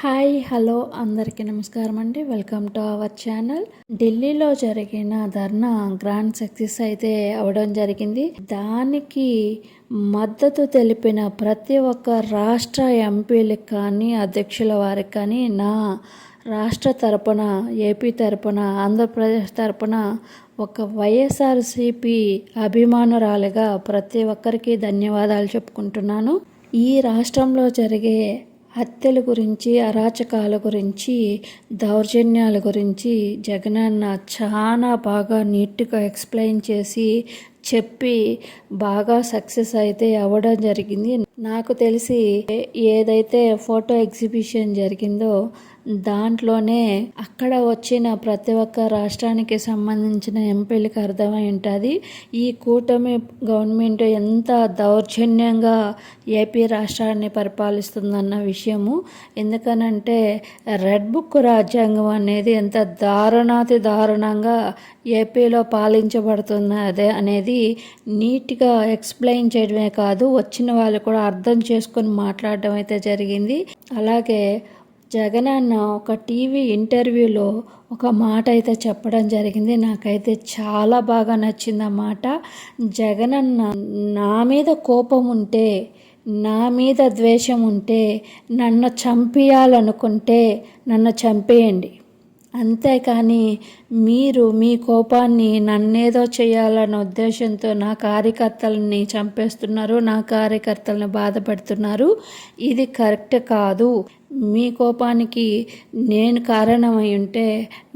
Hi hello అందరికీ నమస్కారం అండి. Welcome to our channel. ఢిల్లీలో జరిగిన ధర్నా గ్రాండ్ సక్సెస్ అయితే అవడం జరిగింది. దానికి మద్దతు తెలిపిన ప్రతి ఒక్క రాష్ట్ర ఎంపీలకు కానీ అధ్యక్షుల వారికి కానీ నా రాష్ట్ర తరపున ఏపీ తరపున ఆంధ్రప్రదేశ్ తరపున ఒక వైఎస్ఆర్సిపి అభిమానురాలిగా ప్రతి ఒక్కరికి ధన్యవాదాలు చెప్పుకుంటున్నాను. ఈ రాష్ట్రంలో జరిగే హత్యల గురించి అరాచకాల గురించి దౌర్జన్యాల గురించి జగనన్న చాలా బాగా నీట్గా ఎక్స్ప్లెయిన్ చేసి చెప్పి బాగా సక్సెస్ అయితే అవ్వడం జరిగింది. నాకు తెలిసి ఏదైతే ఫోటో ఎగ్జిబిషన్ జరిగిందో దాంట్లోనే అక్కడ వచ్చిన ప్రతి ఒక్క రాష్ట్రానికి సంబంధించిన ఎంపీలకు అర్థమై ఉంటుంది. ఈ కూటమి గవర్నమెంట్ ఎంత దౌర్జన్యంగా ఏపీ రాష్ట్రాన్ని పరిపాలిస్తుందన్న విషయము. ఎందుకనంటే రెడ్ బుక్ రాజ్యాంగం అనేది ఎంత దారుణాతి దారుణంగా ఏపీలో పాలించబడుతున్నదే అనేది నీట్గా ఎక్స్ప్లెయిన్ చేయడమే కాదు వచ్చిన వాళ్ళు కూడా అర్థం చేసుకొని మాట్లాడడం అయితే జరిగింది. అలాగే జగన్ అన్న ఒక టీవీ ఇంటర్వ్యూలో ఒక మాట అయితే చెప్పడం జరిగింది. నాకైతే చాలా బాగా నచ్చింది ఆ మాట. జగన్ అన్న నా మీద కోపం ఉంటే నా మీద ద్వేషం ఉంటే నన్ను చంపేయాలనుకుంటే నన్ను చంపేయండి. అంతేకాని మీరు మీ కోపాన్ని నన్నేదో చేయాలన్న ఉద్దేశంతో నా కార్యకర్తలని చంపేస్తున్నారు నా కార్యకర్తలను బాధపడుతున్నారు. ఇది కరెక్ట్ కాదు. మీ కోపానికి నేను కారణమై ఉంటే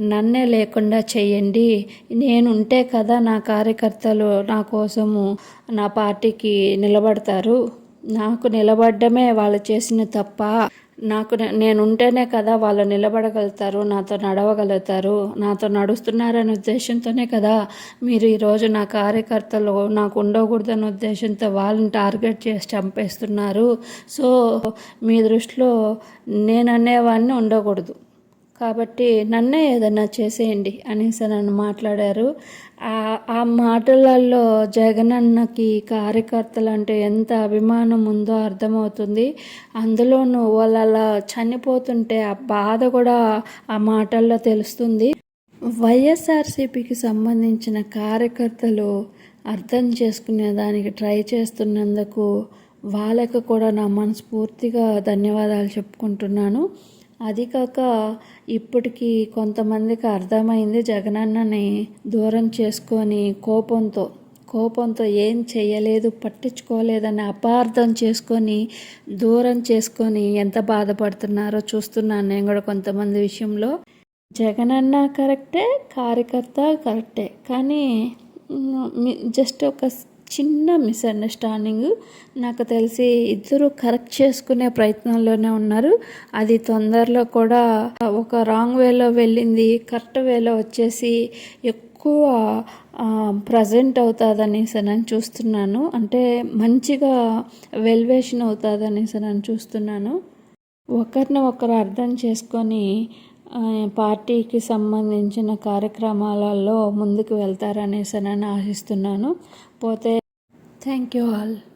నన్నే లేకుండా చేయండి. నేనుంటే కదా నా కార్యకర్తలు నా కోసము నా పార్టీకి నిలబడతారు. నాకు నిలబడ్డమే వాళ్ళు చేసిన తప్ప నాకు నేను ఉంటేనే కదా వాళ్ళు నిలబడగలుగుతారు నాతో నడవగలుగుతారు నాతో నడుస్తున్నారనే ఉద్దేశంతోనే కదా మీరు ఈరోజు నా కార్యకర్తలు నాకు ఉండకూడదనే ఉద్దేశంతో వాళ్ళని టార్గెట్ చేసి చంపేస్తున్నారు. సో మీ దృష్టిలో నేను అనేవాడిని ఉండకూడదు. కాబట్టి నన్నే ఏదన్నా చేసేయండి అనేసి నన్ను మాట్లాడారు. ఆ ఆ మాటలలో జగనన్నకి కార్యకర్తలు అంటే ఎంత అభిమానం ఉందో అర్థమవుతుంది. అందులోనూ వాళ్ళు అలా చనిపోతుంటే ఆ బాధ కూడా ఆ మాటల్లో తెలుస్తుంది. వైఎస్ఆర్సీపీకి సంబంధించిన కార్యకర్తలు అర్థం చేసుకునే దానికి ట్రై చేస్తున్నందుకు వాళ్ళకు కూడా నా మనస్ఫూర్తిగా ధన్యవాదాలు చెప్పుకుంటున్నాను. అది కాక ఇప్పటికీ కొంతమందికి అర్థమైంది జగనన్నని దూరం చేసుకొని కోపంతో. కోపంతో ఏం చేయలేదు పట్టించుకోలేదని అపార్థం చేసుకొని దూరం చేసుకొని ఎంత బాధపడుతున్నారో చూస్తున్నాను నేను కూడా కొంతమంది విషయంలో. జగనన్న కరెక్టే కార్యకర్త కరెక్టే. కానీ జస్ట్ ఒక చిన్న మిస్అండర్స్టాండింగ్. నాకు తెలిసి ఇద్దరు కరెక్ట్ చేసుకునే ప్రయత్నంలోనే ఉన్నారు. అది తొందరలో కూడా ఒక రాంగ్ వేలో వెళ్ళింది. కరెక్ట్ వేలో వచ్చేసి ఎక్కువ ప్రజెంట్ అవుతుందనేసి నేను చూస్తున్నాను. అంటే మంచిగా వెల్వేషన్ అవుతుందనేసి నేను చూస్తున్నాను. ఒకరిని ఒకరు అర్థం చేసుకొని పార్టీకి సంబంధించిన కార్యక్రమాలలో ముందుకు వెళ్తారనేసి నేను ఆశిస్తున్నాను. పోతే Thank you all.